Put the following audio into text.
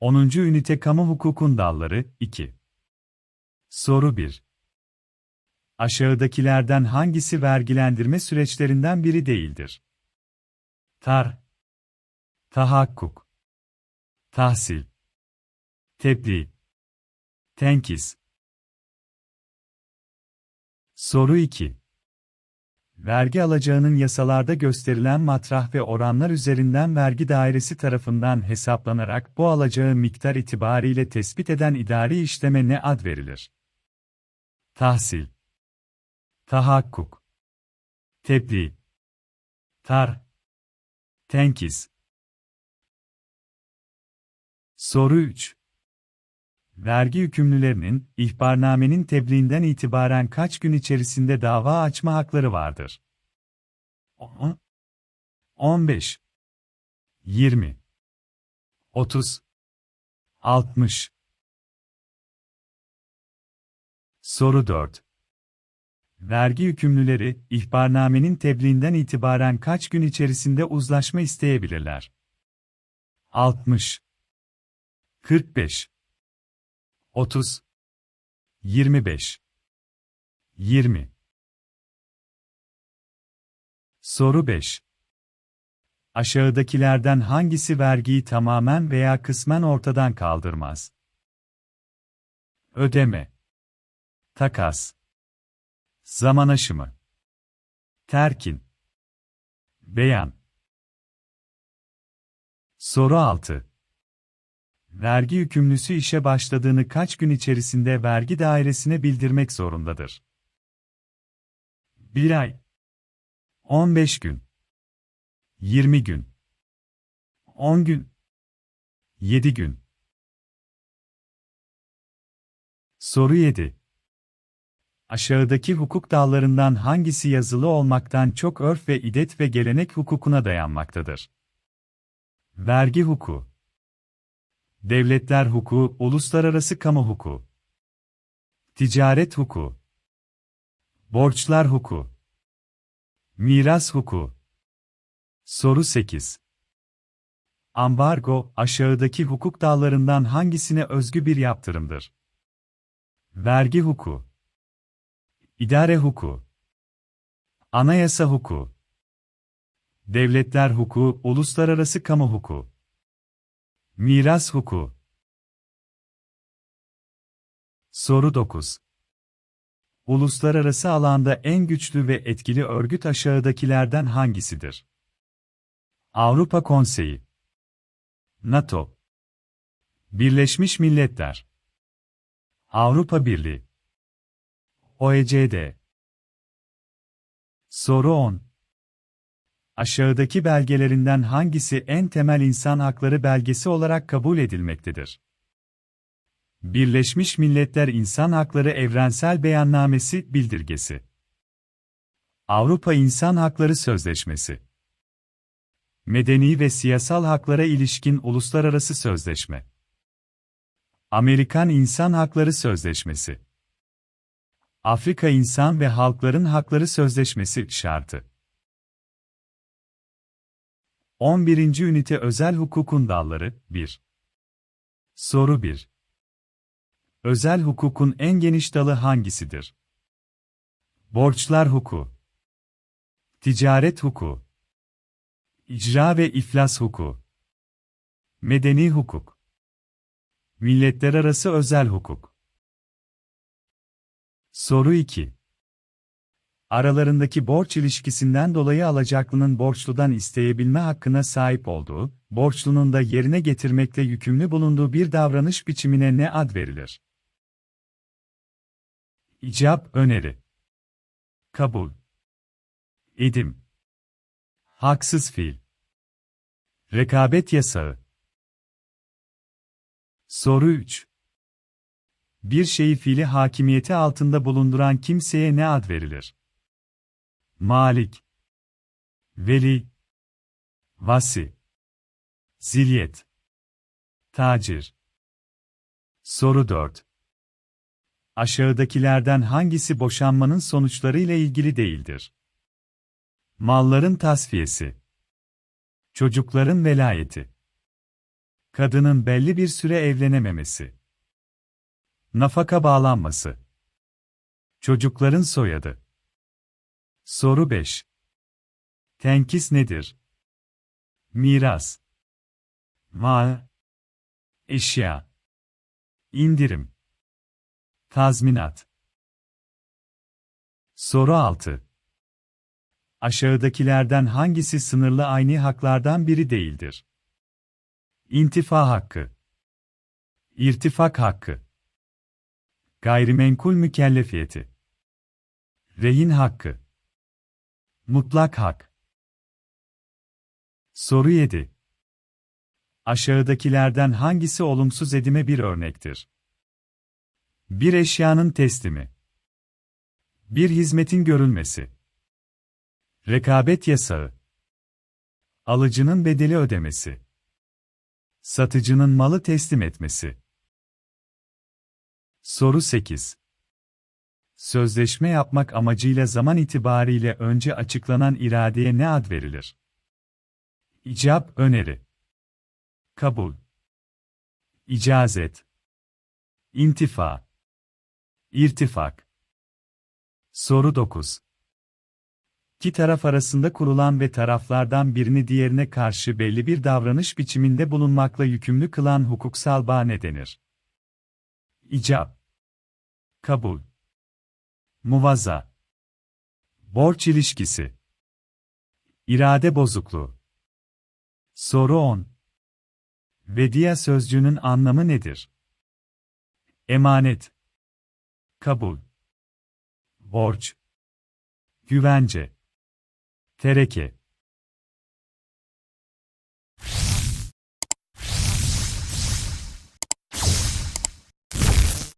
10. Ünite Kamu Hukukun Dalları 2 Soru 1 Aşağıdakilerden hangisi vergilendirme süreçlerinden biri değildir? Tar. Tahakkuk. Tahsil. Tebliğ. Tenkis. Soru 2 Vergi alacağının yasalarda gösterilen matrah ve oranlar üzerinden vergi dairesi tarafından hesaplanarak bu alacağı miktar itibariyle tespit eden idari işleme ne ad verilir? Tahsil Tahakkuk Tebliğ Tar Tenkis Soru 3 Vergi yükümlülerinin, ihbarnamenin tebliğinden itibaren kaç gün içerisinde dava açma hakları vardır? 10, 15, 20, 30, 60. Soru 4. Vergi yükümlüleri, ihbarnamenin tebliğinden itibaren kaç gün içerisinde uzlaşma isteyebilirler? 60, 45, 30 25 20 Soru 5 Aşağıdakilerden hangisi vergiyi tamamen veya kısmen ortadan kaldırmaz? Ödeme. Takas. Zaman aşımı. Terkin. Beyan. Soru 6 Vergi yükümlüsü işe başladığını kaç gün içerisinde vergi dairesine bildirmek zorundadır? 1 ay. 15 gün. 20 gün. 10 gün. 7 gün. Soru 7 Aşağıdaki hukuk dallarından hangisi yazılı olmaktan çok örf ve idet ve gelenek hukukuna dayanmaktadır? Vergi hukuku Devletler hukuku, uluslararası kamu hukuku. Ticaret hukuku. Borçlar hukuku. Miras hukuku. Soru 8. Ambargo, aşağıdaki hukuk dallarından hangisine özgü bir yaptırımdır? Vergi hukuku. İdare hukuku. Anayasa hukuku. Devletler hukuku, uluslararası kamu hukuku. Miras hukuku. Soru 9. Uluslararası alanda en güçlü ve etkili örgüt aşağıdakilerden hangisidir? Avrupa Konseyi NATO Birleşmiş Milletler Avrupa Birliği OECD Soru 10 Aşağıdaki belgelerinden hangisi en temel insan hakları belgesi olarak kabul edilmektedir? Birleşmiş Milletler İnsan Hakları Evrensel Beyannamesi Bildirgesi Avrupa İnsan Hakları Sözleşmesi Medeni ve Siyasal Haklara İlişkin Uluslararası Sözleşme Amerikan İnsan Hakları Sözleşmesi Afrika İnsan ve Halkların Hakları Sözleşmesi şartı 11. Ünite Özel Hukukun Dalları 1. Soru 1. Özel hukukun en geniş dalı hangisidir? Borçlar hukuku, ticaret hukuku, icra ve iflas hukuku, medeni hukuk, milletler arası özel hukuk. Soru 2 aralarındaki borç ilişkisinden dolayı alacaklının borçludan isteyebilme hakkına sahip olduğu, borçlunun da yerine getirmekle yükümlü bulunduğu bir davranış biçimine ne ad verilir? İcap, öneri. Kabul. Edim. Haksız fiil. Rekabet yasağı. Soru 3. Bir şeyi fiili hakimiyeti altında bulunduran kimseye ne ad verilir? Malik Veli Vasi Zilyet Tacir Soru 4 Aşağıdakilerden hangisi boşanmanın sonuçları ile ilgili değildir? Malların tasfiyesi Çocukların velayeti Kadının belli bir süre evlenememesi. Nafaka bağlanması. Çocukların soyadı. Soru 5. Tenkis nedir? Miras. Mal. Eşya. İndirim. Tazminat. Soru 6. Aşağıdakilerden hangisi sınırlı aynı haklardan biri değildir? İntifa hakkı. İrtifak hakkı. Gayrimenkul mükellefiyeti. Rehin hakkı. Mutlak hak. Soru 7. Aşağıdakilerden hangisi olumsuz edime bir örnektir? Bir eşyanın teslimi. Bir hizmetin görülmesi. Rekabet yasağı. Alıcının bedeli ödemesi. Satıcının malı teslim etmesi. Soru 8. Sözleşme yapmak amacıyla zaman itibariyle önce açıklanan iradeye ne ad verilir? İcap, öneri. Kabul. İcazet. İntifa. İrtifak. Soru 9. İki taraf arasında kurulan ve taraflardan birini diğerine karşı belli bir davranış biçiminde bulunmakla yükümlü kılan hukuksal bağ ne denir? İcap. Kabul. Muvaza. Borç ilişkisi. İrade bozukluğu. Soru 10. Vediye sözcüğünün anlamı nedir? Emanet. Kabul. Borç. Güvence. Tereke.